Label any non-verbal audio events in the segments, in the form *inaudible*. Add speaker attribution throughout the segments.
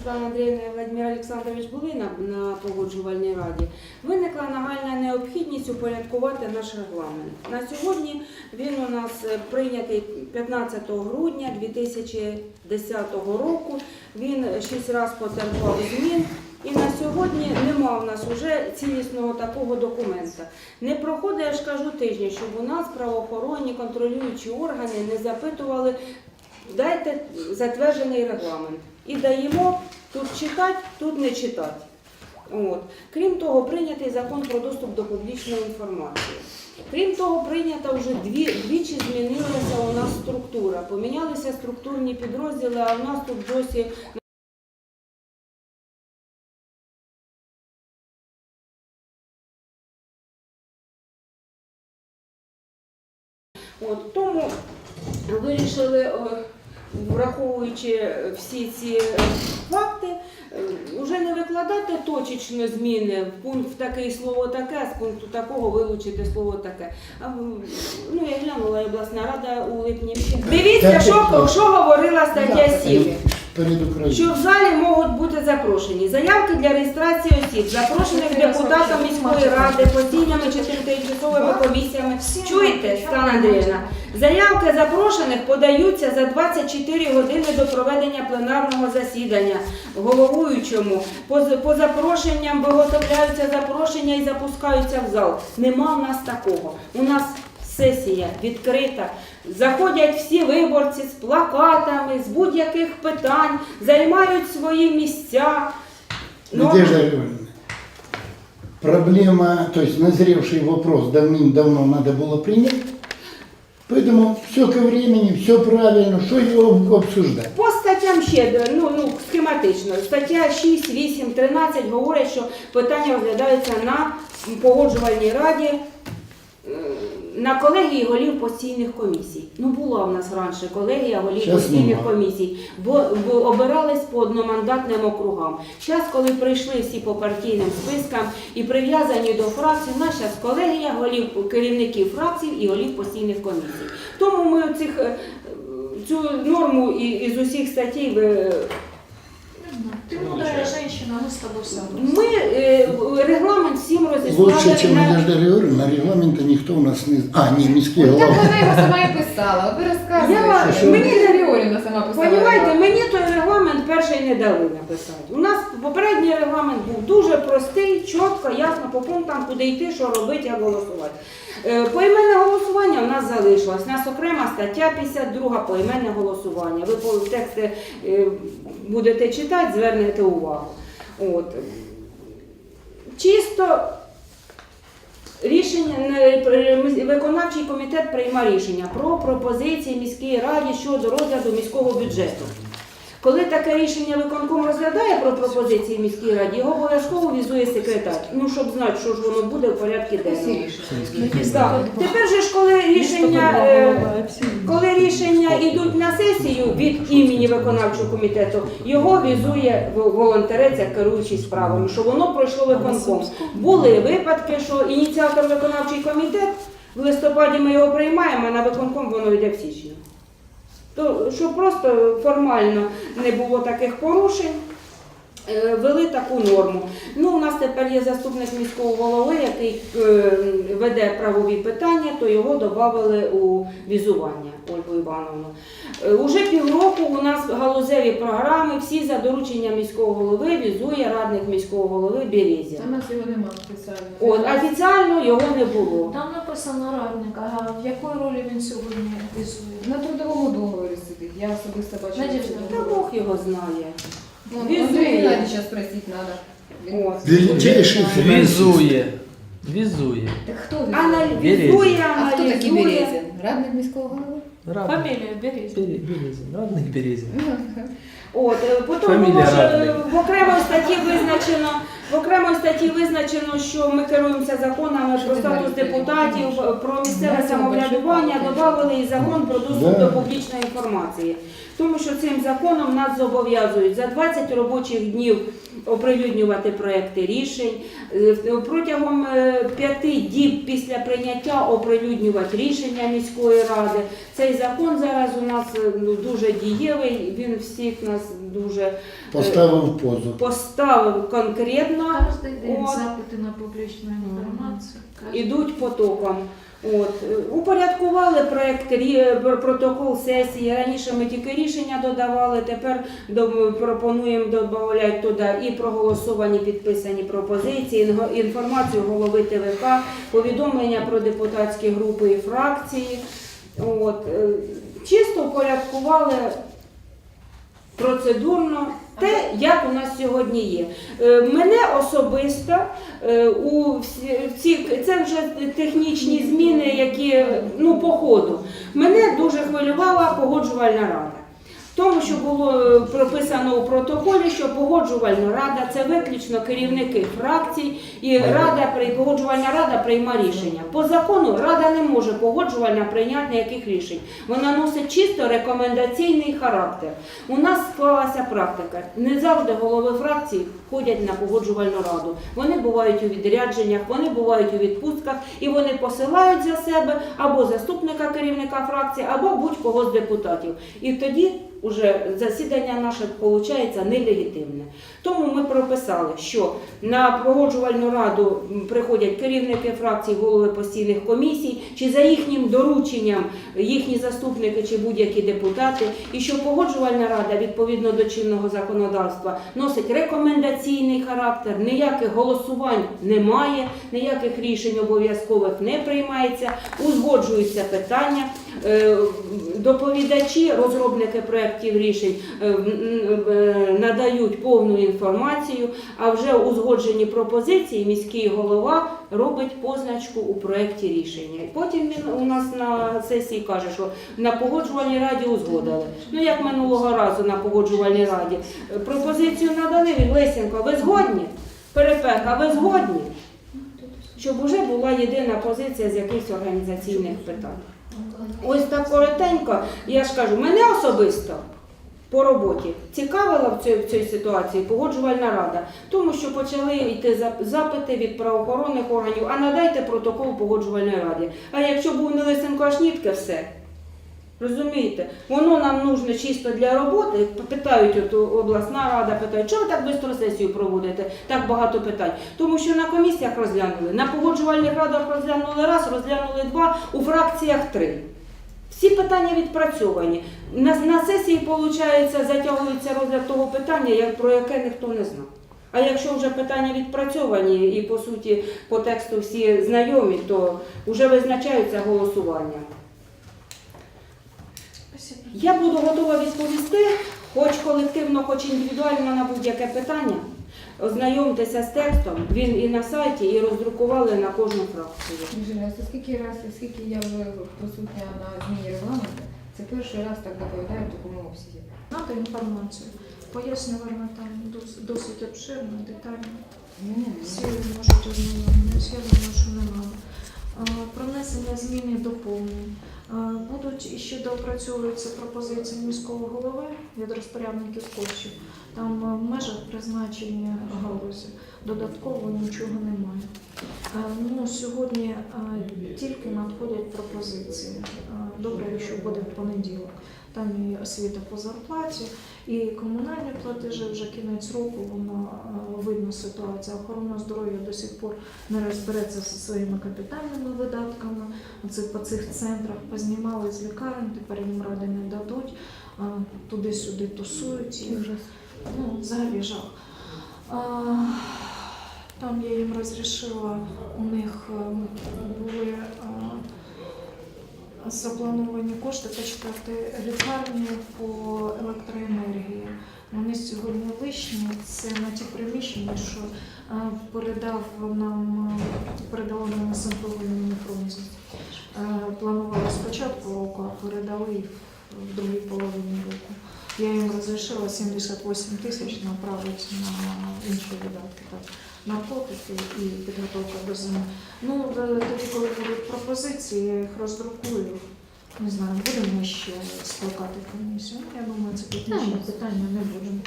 Speaker 1: Світлана Андріївна і Владимир Олександрович були на, на погоджувальній раді, виникла нагальна необхідність упорядкувати наш регламент. На сьогодні він у нас е, прийнятий 15 грудня 2010 року. Він шість разів потерпав змін. І на сьогодні нема в нас вже цілісного такого документа. Не проходить, я ж кажу, тижня, щоб у нас правоохоронні контролюючі органи не запитували, дайте затверджений регламент. І даємо тут читати, тут не читати. От. Крім того, прийнятий закон про доступ до публічної інформації. Крім того, прийнята вже дві, двічі змінилася у нас структура. Помінялися структурні підрозділи, а в нас тут досі От, тому вирішили, е, враховуючи всі ці е, факти, вже не викладати точечно зміни в пункт в такий слово таке, з пункту такого вилучити слово таке. А, ну, я глянула і обласна рада у липні. Дивіться, що, що говорила стаття 7.
Speaker 2: Перед Україною.
Speaker 1: Що в залі можуть бути запрошені заявки для реєстрації осіб, запрошених депутатом міської ради, постійними чи тимчасовими комісіями. Чуєте, Стана Андріївна? Заявки запрошених подаються за 24 години до проведення пленарного засідання головуючому. По, з- по запрошенням виготовляються запрошення і запускаються в зал. Нема в нас такого. У нас сесія відкрита. Заходять всі виборці з плакатами, з будь-яких питань, займають свої місця. Ну,
Speaker 2: Надежда Григорьевна, проблема, то есть назревший вопрос давным-давно надо было принять, поэтому все ко времени, все правильно, что его обсуждать.
Speaker 1: По статтям ще ну, ну, схематично. Стаття 6, 8, 13 говорять, що питання розглядаються на погоджувальній раді. на колегії голів постійних комісій. Ну була в нас раніше колегія голів
Speaker 2: Щас
Speaker 1: постійних
Speaker 2: нема.
Speaker 1: комісій, бо, бо обирались по одномандатним округам. Зараз, коли прийшли всі по партійним спискам і прив'язані до фракцій, у нас зараз колегія голів керівників фракцій і голів постійних комісій. Тому ми оцих, е, цю норму і- із усіх статей
Speaker 3: Ты мудрая женщина, мы с тобой согласны.
Speaker 1: ми е, регламент всім розіслали
Speaker 2: Лучше, чем
Speaker 1: на-
Speaker 2: Надежда Григорьевна, регламента никто у нас не... А, не, міський
Speaker 4: Так
Speaker 2: голова.
Speaker 4: вона його сама і писала. *laughs* От ви
Speaker 1: Я-
Speaker 4: розказуєте.
Speaker 2: що-
Speaker 4: Мені Григорівна сама писала.
Speaker 1: Понімаєте, мені той регламент перший не дали написати. У нас попередній регламент був дуже простий, чітко, ясно по пунктам, куди йти, що робити, як голосувати. Е, Поіменне голосування у нас залишилось. У нас окрема стаття 52 поіменне голосування. Ви тексти е, будете читати, звернете увагу. От. Чисто Рішення виконавчий комітет приймає рішення про пропозиції міській раді щодо розгляду міського бюджету. Коли таке рішення виконком розглядає про пропозиції міській раді, його обов'язково візує секретар. Ну, щоб знати, що ж воно буде в порядку денному. Так. Тепер же ж, коли рішення, е, коли рішення йдуть на сесію від імені виконавчого комітету, його візує волонтерець, як керуючий справами, що воно пройшло виконком. Були випадки, що ініціатор виконавчий комітет в листопаді ми його приймаємо, а на виконком воно йде в січні. То щоб просто формально не було таких порушень. вели Ввели таку норму. Ну, у нас тепер є заступник міського голови, який е, веде правові питання, то його додали у візування Ольгу Івановну. Е, Уже півроку у нас галузеві програми, всі за дорученням міського голови візує радник міського голови Березя.
Speaker 4: У нас його немає офіціально.
Speaker 1: От офіціально його не було.
Speaker 3: Там написано радник, а в якої ролі він сьогодні візує?
Speaker 4: На трудовому договорі сидить. Я особисто бачила.
Speaker 3: Надежда,
Speaker 1: Та Бог його знає.
Speaker 4: Ну,
Speaker 1: Візує.
Speaker 4: Андрій Геннадійовича спросити треба.
Speaker 5: Візує. Візує.
Speaker 4: Так хто він?
Speaker 1: Аналізує,
Speaker 4: А хто такий. Березін? Радник міського голови?
Speaker 5: Радник.
Speaker 3: Фамілія Березін.
Speaker 5: Бере- Березін. Радник Березін.
Speaker 1: От, е, потім було е, в окремій статті визначено, В окремій статті визначено, що ми керуємося законами про статус депутатів, про місцеве самоврядування, додавали і закон про доступ до публічної інформації. Тому що цим законом нас зобов'язують за 20 робочих днів оприлюднювати проекти рішень, е, протягом е, п'яти діб після прийняття оприлюднювати рішення міської ради. Цей закон зараз у нас е, ну, дуже дієвий, він всіх нас дуже
Speaker 2: Поставив позу.
Speaker 1: поставив конкретно,
Speaker 3: Кожен день запити на публічну інформацію.
Speaker 1: Ідуть потоком. От. е, Упорядкували проект рі- протокол сесії. Раніше ми тільки рішення додавали, тепер пропонуємо додати туди і проголосовані підписані пропозиції, інформацію голови ТВК, повідомлення про депутатські групи і фракції. От. е, Чисто упорядкували процедурно те, як у нас сьогодні є. Е, Мене особисто е, у ці це вже технічні зміни, які ну по ходу. Мене дуже хвилювала погоджувальна рада. Тому, що було е, прописано у протоколі, що погоджувальна рада це виключно керівники фракцій, і рада при- погоджувальна рада прийма рішення. По закону рада не може погоджувальна прийняти ніяких рішень. Вона носить чисто рекомендаційний характер. У нас склалася практика. Не завжди голови фракцій ходять на погоджувальну раду. Вони бувають у відрядженнях, вони бувають у відпустках, і вони посилають за себе або заступника керівника фракції, або будь-кого з депутатів. І тоді уже засідання наше виходить нелегітимне. Тому ми прописали, що на погоджувальну раду приходять керівники фракцій, голови постійних комісій, чи за їхнім дорученням їхні заступники чи будь-які депутати, і що погоджувальна рада відповідно до чинного законодавства носить рекомендаційний характер, ніяких голосувань немає, ніяких рішень обов'язкових не приймається, узгоджуються питання. Е, Доповідачі, розробники проєктів рішень е, е, надають повну інформацію, а вже узгоджені пропозиції міський голова робить позначку у проєкті рішення. Потім він у нас на сесії каже, що на погоджувальній раді узгодили. Ну як минулого разу на погоджувальній раді пропозицію надали він Лисенко, ви згодні? Перепека, ви згодні? Щоб вже була єдина позиція з якихось організаційних питань. Ось так коротенько, я ж кажу, мене особисто по роботі цікавила в цій, в цій ситуації погоджувальна рада, тому що почали йти запити від правоохоронних органів, а надайте протокол погоджувальної ради. А якщо був не Лисенко, аж нітка, все. Розумієте, воно нам нужно чисто для роботи. Питають от обласна рада, питають, чого ви так швидко сесію проводите? Так багато питань. Тому що на комісіях розглянули, на погоджувальних радах розглянули раз, розглянули два, у фракціях три. Всі питання відпрацьовані. На, на сесії, виходить, затягується розгляд того питання, як, про яке ніхто не знав. А якщо вже питання відпрацьовані і по суті по тексту всі знайомі, то вже визначаються голосування. Я буду готова відповісти, хоч колективно, хоч індивідуально на будь-яке питання. Ознайомтеся з текстом, він і на сайті, і роздрукували на кожну фракцію.
Speaker 4: Інженер, це скільки раз, скільки я вже присутня на зміні регламенту, це перший раз так доповідаю в такому обсязі.
Speaker 3: Надо інформацію. Пояснювально там дос- досить обширно, детально. Всі можуть ознайомитися, я думаю, що не надо. А, Про внесення змін і доповнень. А, і ще доопрацьовуються пропозиції міського голови від розпорядників коштів. Там в межах призначення галузі додатково нічого немає. Ну, сьогодні тільки надходять пропозиції. Добре, якщо буде в понеділок. Там і освіта по зарплаті, і комунальні платежі вже кінець року, воно е, видно ситуація. Охорона здоров'я до сих пор не розбереться зі своїми капітальними видатками. Оце по цих центрах познімали з лікарень, тепер їм ради не дадуть. Туди-сюди тусують їх. Ну, взагалі жах. Там я їм розрішила, у них е, були е, заплановані кошти почитати лікарні по електроенергії. Вони сьогодні лишні. Це на ті приміщення, що передав нам передало нам фронті. Е, Планували спочатку року, а передали в- в другій половині року. Я розрішила 78 тисяч направити на інші видатки. Так. Наркотики і підготовка до зими. Ну, тоді, коли будуть пропозиції, я їх роздрукую. Не знаю, будемо ще скликати комісію. Ну, Я думаю, це технічне питання не будемо.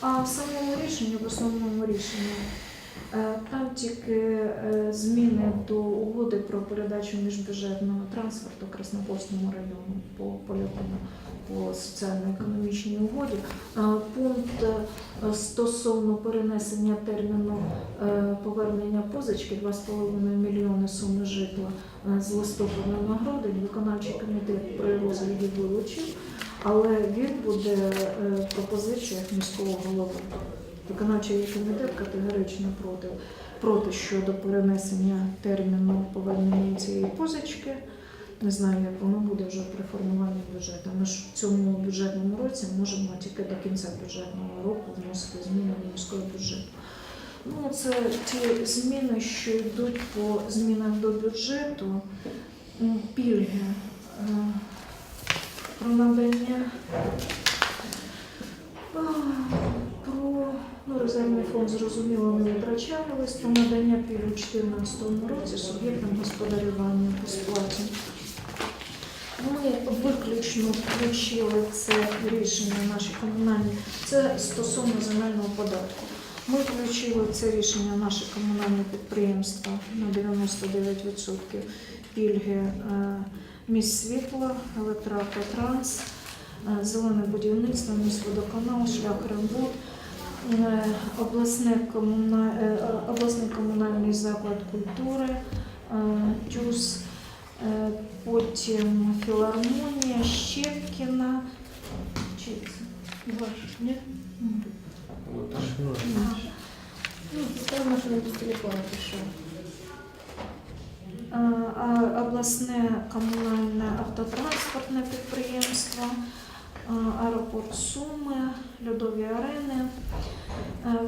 Speaker 3: А в самому рішенні, в основному рішенні, е, там тільки е, зміни до угоди про передачу міжбюджетного трансферту Краснопольському району по полякому по соціально-економічній угоді. Е, Пункт е, стосовно перенесення терміну е, повернення позички 2,5 мільйони суми житла з листопада на грудень виконавчий комітет при розгляді вилучив, але він буде в пропозиціях міського голови. Виконавчий комітет категорично проти, проти щодо перенесення терміну повернення цієї позички. Не знаю, як воно буде вже при формуванні бюджету. Ми ж в цьому бюджетному році можемо тільки до кінця бюджетного року вносити зміни до міського бюджету. Ну, це ті зміни, що йдуть по змінам до бюджету, пільги е, про надання. Про ну, резервний фонд зрозуміло не витрачалось, про надання пільг у 2014 році суб'єктам господарювання по сплаті. Ми виключно включили це рішення наші комунальні. Це стосовно земельного податку. Ми включили це рішення в наші комунальні підприємства на 99% пільги е, міст світла, електроавтотранс, е, зелене будівництво, міськводоканал, шлях рембут, е, обласне комуна... обласний комунальний заклад культури, е, потім філармонія, Щепкіна. Чи це? Ваш, ні?
Speaker 4: Ну, певно, що не без телефону пішов.
Speaker 3: А, а, обласне комунальне автотранспортне підприємство, аеропорт Суми, льодові арени.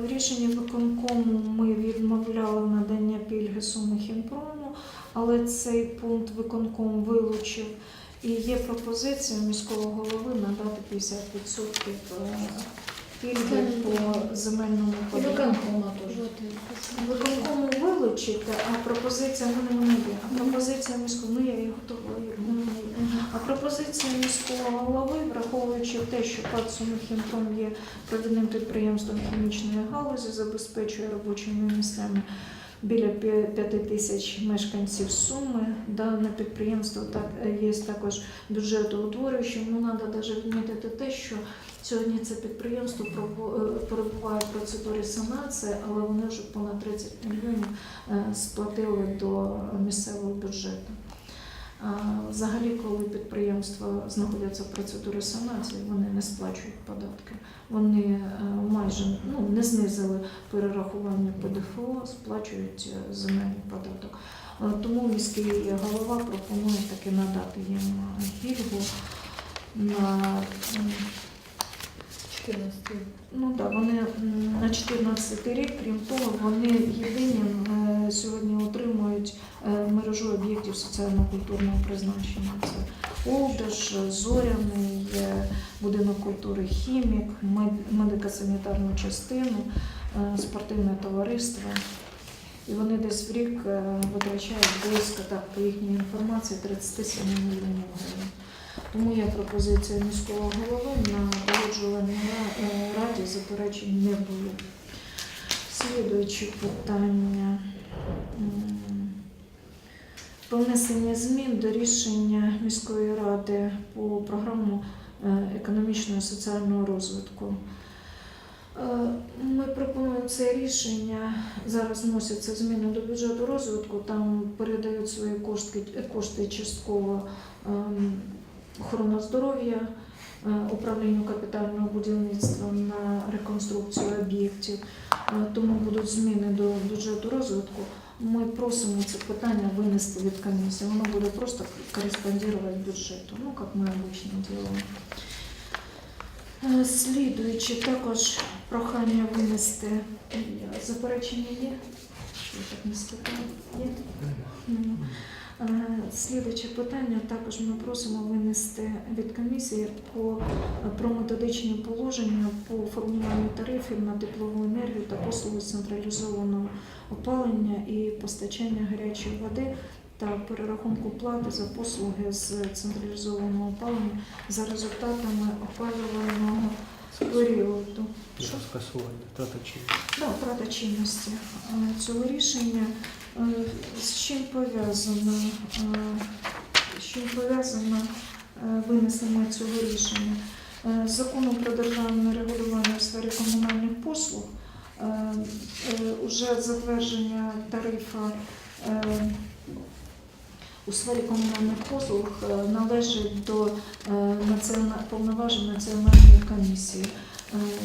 Speaker 3: В рішенні виконкому ми відмовляли надання пільги Суми Хімпрому, але цей пункт виконком вилучив. І є пропозиція міського голови надати 50% пільги по земельному податку.
Speaker 4: теж.
Speaker 3: Виконкому вилучити, а пропозиція в мене вона є. А пропозиція міського, ну я її готова. А пропозиція міського голови, враховуючи те, що ПАД «Сумихімпром» є провідним підприємством хімічної галузі, забезпечує робочими місцями біля 5 тисяч мешканців Суми. Дане підприємство так є також бюджетоутворюючим. Ну, треба навіть відмітити те, що Сьогодні це підприємство е, перебуває в процедурі санації, але вони вже понад 30 мільйонів е, сплатили до місцевого бюджету. Взагалі, коли підприємства знаходяться в процедурі санації, вони не сплачують податки. Вони е, майже ну, не знизили перерахування ПДФО, сплачують е, земельний податок. Е, Тому міський голова пропонує таки надати їм пільгу на м,
Speaker 4: 14.
Speaker 3: Ну так, вони на 14 рік, крім того, вони єдині е, сьогодні отримують е, мережу об'єктів соціально-культурного призначення. Це Олдиш, Зоряний, будинок культури Хімік, медико-санітарну частину, е, спортивне товариство. І вони десь в рік витрачають близько так, по їхній інформації 37 мільйонів гривень. Тому є пропозиція міського голови на погоджувальній е, раді заперечень не було. Слідуючі питання. Про змін до рішення міської ради по програму е, економічного і соціального розвитку. Е, Ми пропонуємо це рішення. Зараз вносяться зміни до бюджету розвитку. Там передають свої кошти, кошти частково ем, охорона здоров'я, е, управлінню капітального будівництва на реконструкцію об'єктів. Е, Тому будуть зміни до бюджету розвитку. Ми просимо це питання винести від комісії. Воно буде просто кореспондувати бюджету, ну як ми обычно делаем. Е, Слідуючи також прохання винести заперечення є. Що я так не спитала? Є? Е, Слідуюче питання також ми просимо винести від комісії по про методичні положення по формуванню тарифів на теплову енергію та послуги централізованого опалення і постачання гарячої води та перерахунку плати за послуги з централізованого опалення за результатами опалювального періоду.
Speaker 5: Що скасування, втрата чинності.
Speaker 3: Да, втрата чинності е, цього рішення. Е, З чим пов'язано, е, з чим пов'язано е, винесення цього рішення? Законом про державне регулювання в сфері комунальних послуг уже затвердження тарифа у сфері комунальних послуг належить до повноважень національної комісії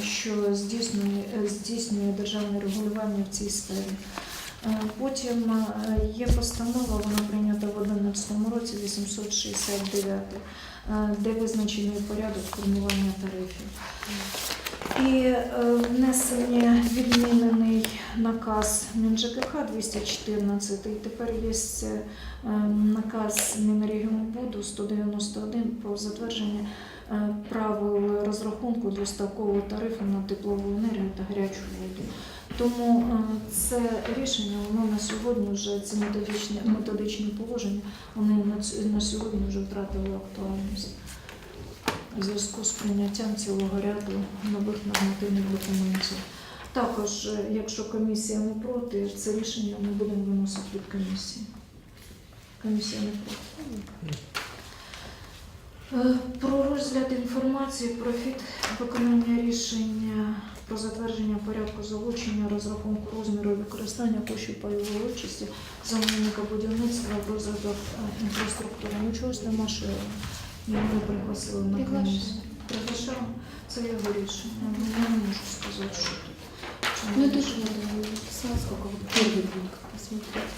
Speaker 3: що здійснює, здійснює державне регулювання в цій сфері. Е, Потім е, є постанова, вона прийнята в 2011 році, 869, е, де визначений порядок формування тарифів. І внесення відмінений наказ МінЖКХ 214, і тепер є наказ Мінрегіонбуду 191 про затвердження правил розрахунку двоставкового тарифу на теплову енергію та гарячу воду. Тому е, це рішення воно на сьогодні вже ці методичні, методичні положення вони на, сьогодні вже втратили актуальність у зв'язку з прийняттям цілого ряду нових нормативних документів. Також, е, якщо комісія не проти, це рішення ми будемо виносити від комісії. Комісія не проти. Е, Про розгляд інформації про хід виконання рішення про затвердження порядку залучення, розрахунку розміру і використання коштів пайової участі замовника будівництва в розвиток е, інфраструктури. Нічого ж нема, що ми не пригласили на комісію. Це його рішення. Ну, Я не можу сказати, що тут. Чому
Speaker 4: Ну, я
Speaker 3: рішення?
Speaker 4: тоже надо написала, сколько вот первый пункт посмотреть.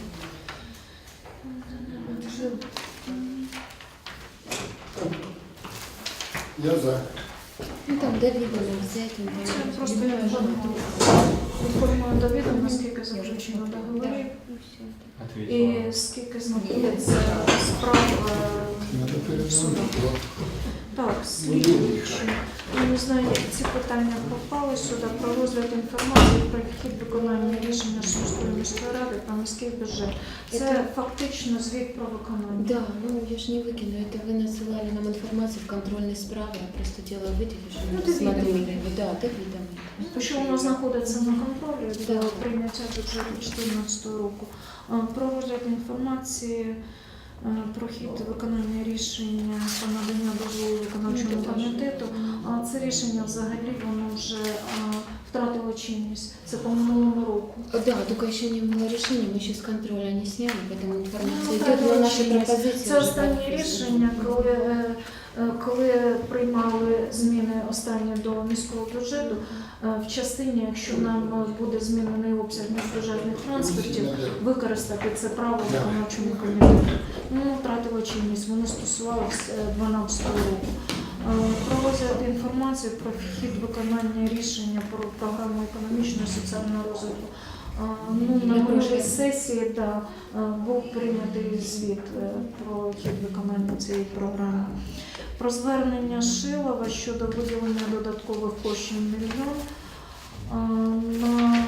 Speaker 2: Я за.
Speaker 4: Ну там де відомо взять. ну,
Speaker 3: Це просто я інформую до відома, наскільки заключено договорів і скільки знаходиться справ
Speaker 2: Надо
Speaker 3: суду. Так, слідуючи Я не знаю, як ці питання попали сюди про розгляд інформації про хід виконання рішення Сумської міської ради про міський бюджет. Це
Speaker 4: Це-
Speaker 3: фактично звіт про виконання.
Speaker 4: Да, ну я ж не выкину. Это вы насылали нам информацию в контрольной справе. Я просто делала вытяги, что
Speaker 3: Ну,
Speaker 4: мы
Speaker 3: ты
Speaker 4: смотрели.
Speaker 3: видела.
Speaker 4: Да, ты видом.
Speaker 3: Тому що воно знаходиться на контролі до
Speaker 4: Да.
Speaker 3: прийняття бюджету 2014 року. А, Про розгляд інформації е, про хід виконання рішення про надання дозволу виконавчому
Speaker 4: Ну, це
Speaker 3: комітету. А Це рішення взагалі воно вже а, втратило чинність. Це по минулому року.
Speaker 4: Да, только еще не было решения, мы еще с контроля не сняли, поэтому информация
Speaker 3: Ну,
Speaker 4: идет, но
Speaker 3: так,
Speaker 4: наши
Speaker 3: очень есть.
Speaker 4: пропозиции
Speaker 3: Це
Speaker 4: уже
Speaker 3: останнє
Speaker 4: подписаны.
Speaker 3: рішення, коли, е, е, коли приймали зміни останні до міського бюджету. е, В частині, якщо нам е, буде змінений обсяг міжбюджетних трансфертів, використати це право виконавчому комітету. Ну, втратило чинність, воно стосувалося 2012 року. Е, Про розгляд інформації про вхід виконання рішення про програму економічного і соціального розвитку. Е, Ну, на минулій сесії да, е, був прийнятий звіт е, про хід виконання цієї програми. Про звернення Шилова щодо виділення додаткових коштів мільйон на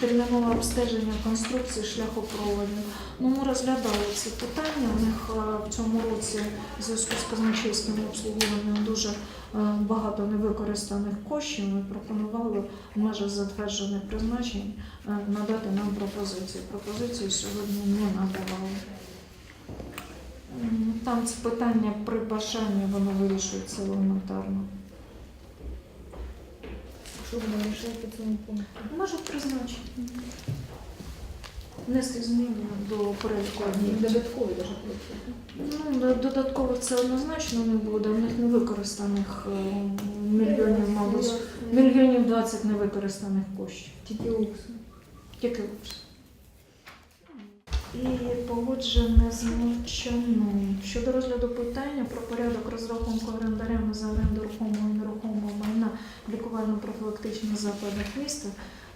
Speaker 3: термінове обстеження конструкції шляхопроводів. Ну, ми розглядали ці питання. У них в цьому році в зв'язку з казначейським обслуговуванням дуже багато невикористаних коштів. Ми пропонували межах затверджених призначень надати нам пропозиції. Пропозиції сьогодні не надавали. Там це питання при бажанні воно вирішується елементарно.
Speaker 4: Вы решать по цьому пункту?
Speaker 3: Можуть призначити. Внести зміни до переліку об'єктів.
Speaker 4: Додатковый даже.
Speaker 3: Ну, додатково це однозначно не буде. У них невикористаних е, мільйонів, мабуть, мільйонів 20 невикористаних коштів.
Speaker 4: Тільки укс.
Speaker 3: Тільки укс. І погоджене з Мовчаном щодо розгляду питання про порядок розрахунку орендарями за оренду рухомого і нерухомого майна лікувально-профілактичних закладах міста,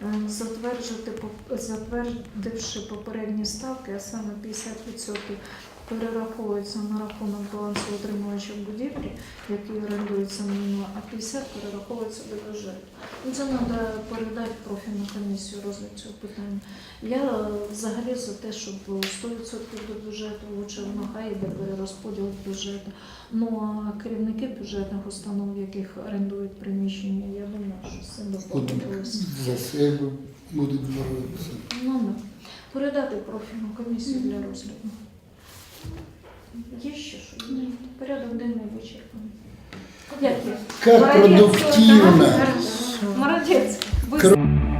Speaker 3: е, затверджувати, затвердивши попередні ставки, а саме 50% перераховується на рахунок балансу утримувачів будівлі, які орендуються майно, а 50 перераховується до бюджету. Ну, Це треба передати профільну комісію розгляд цього питання. Я е, взагалі за те, щоб 100% до бюджету, лучше воно йде перерозподіл бюджету. Ну а керівники бюджетних установ, яких орендують приміщення, я думаю, що з цим
Speaker 2: Будуть за себе будуть боротися.
Speaker 3: Ну, да. Передати профільну комісію для розгляду. Є ще що? Ні. Порядок денний вичерпаний. Дякую.
Speaker 2: Как
Speaker 3: Молодець,
Speaker 2: продуктивно.
Speaker 3: Молодець. Быстро.